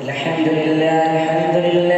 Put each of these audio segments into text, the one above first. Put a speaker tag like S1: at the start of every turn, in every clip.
S1: الحمد لله الحمد لله.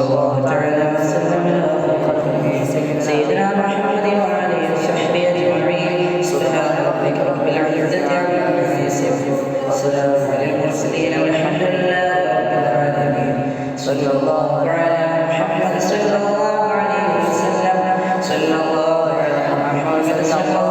S1: صلى الله تعالى وسلم على سيدنا محمد وعلى آله وصحبه أجمعين. سبحان ربك رب العزة عما يصفون. وسلام على المرسلين والحمد لله رب العالمين. صلى الله على محمد صلى الله عليه وسلم. صلى الله على محمد صلى الله